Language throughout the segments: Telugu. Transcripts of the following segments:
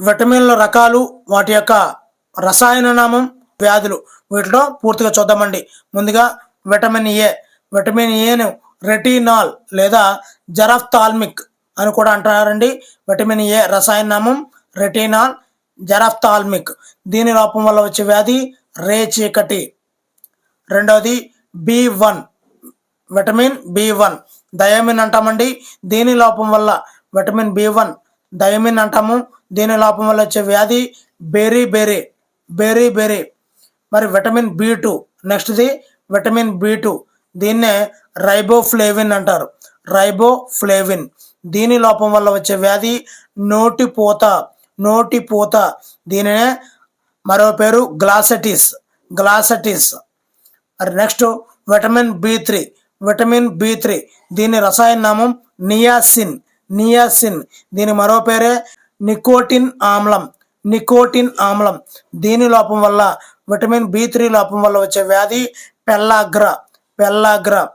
విటమిన్ల రకాలు వాటి యొక్క రసాయన నామం వ్యాధులు. వీటిలో పూర్తిగా చూద్దామండి. ముందుగా విటమిన్ ఏ. విటమిన్ ఏను రెటినాల్ లేదా జరఫ్తాల్మిక్ అని కూడా అంటారండి విటమిన్ ఏ రసాయన నామం రెటినాల్ జరఫ్తాల్మిక్. దీని లోపం వల్ల వచ్చే వ్యాధి రే చీకటి. రెండవది B one. Vitamin B one. Thiamine అంటామండి. దీని లోపం వల్ల విటమిన్ బి వన్ డయామిన్ అంటాము. దీని లోపం వల్ల వచ్చే వ్యాధి బెరీ బెరీ బెరీ బెరీ మరి విటమిన్ బి టూ నెక్స్ట్ది విటమిన్ బి టూ. దీన్నే రైబోఫ్లేవిన్ అంటారు. రైబోఫ్లేవిన్. దీని లోపం వల్ల వచ్చే వ్యాధి నోటిపోత నోటి పూత దీనినే మరో పేరు గ్లాసటిస్ గ్లాసటిస్. మరి next vitamin B three vitamin B three. దీని రసాయన నామం నియాసిన్ నియాసిన్. దీని మరో పేరే నికోటిన్ ఆమ్లం నికోటిన్ ఆమ్లం. దీని లోపం వల్ల విటమిన్ బి త్రీ లోపం వల్ల వచ్చే వ్యాధి pellagra pellagra.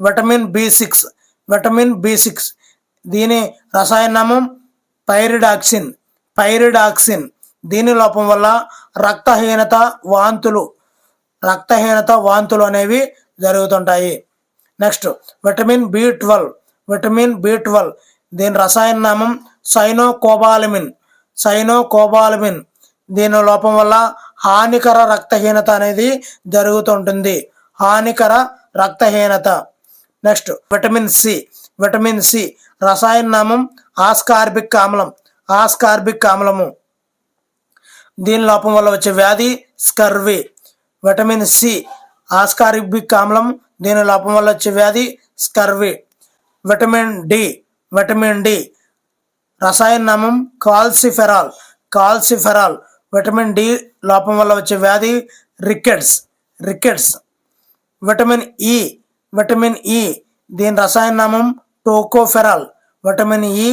Vitamin B six vitamin B six దీని రసాయనామం పైరిడాక్సిన్ పైరిడాక్సిన్. దీని లోపం వల్ల రక్తహీనత వాంతులు రక్తహీనత వాంతులు అనేవి జరుగుతుంటాయి. Next vitamin B twelve vitamin B twelve దీని రసాయన నామం సైనోకోబాలమిన్. సైనోకోబాలమిన్. దీని లోపం వల్ల హానికర రక్తహీనత అనేది జరుగుతుంటుంది. హానికర రక్తహీనత. Next vitamin C. Vitamin C రసాయన నామం ఆస్కార్బిక్ ఆమ్లం. ఆస్కార్బిక్ ఆమ్లము. దీని లోపం వల్ల వచ్చే వ్యాధి స్కర్వి. విటమిన్ సి ఆస్కార్బిక్ ఆమ్లం. దీని లోపం వల్ల వచ్చే వ్యాధి scurvy. Vitamin D. Vitamin D. రసాయన నామం కాల్సిఫెరాల్. కాల్సిఫెరాల్ విటమిన్ డి లోపం వల్ల వచ్చే వ్యాధి rickets. Rickets. Vitamin E vitamin E దీని రసాయన నామం టోకోఫెరాల్. Vitamin E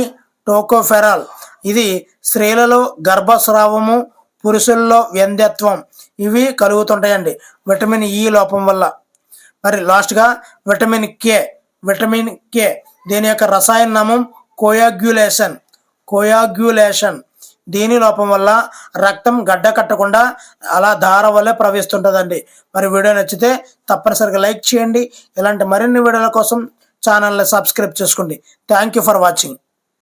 tocopherol. ఇది స్త్రీలలో గర్భస్రావము పురుషుల్లో వ్యంధ్యత్వం ఇవి కలుగుతుంటాయండి. విటమిన్ ఇ లోపం వల్ల. మరి లాస్ట్గా విటమిన్ కే విటమిన్ కే దీని యొక్క రసాయన నామం కోయాగ్యులేషన్. కోయాగ్యులేషన్. దీని లోపం వల్ల రక్తం గడ్డ కట్టకుండా అలా ధార వల్లే ప్రవహిస్తుంటుందండి. మరి వీడియో నచ్చితే తప్పనిసరిగా లైక్ చేయండి. ఇలాంటి మరిన్ని వీడియోల కోసం ఛానల్ని సబ్స్క్రైబ్ చేసుకోండి. Thank you for watching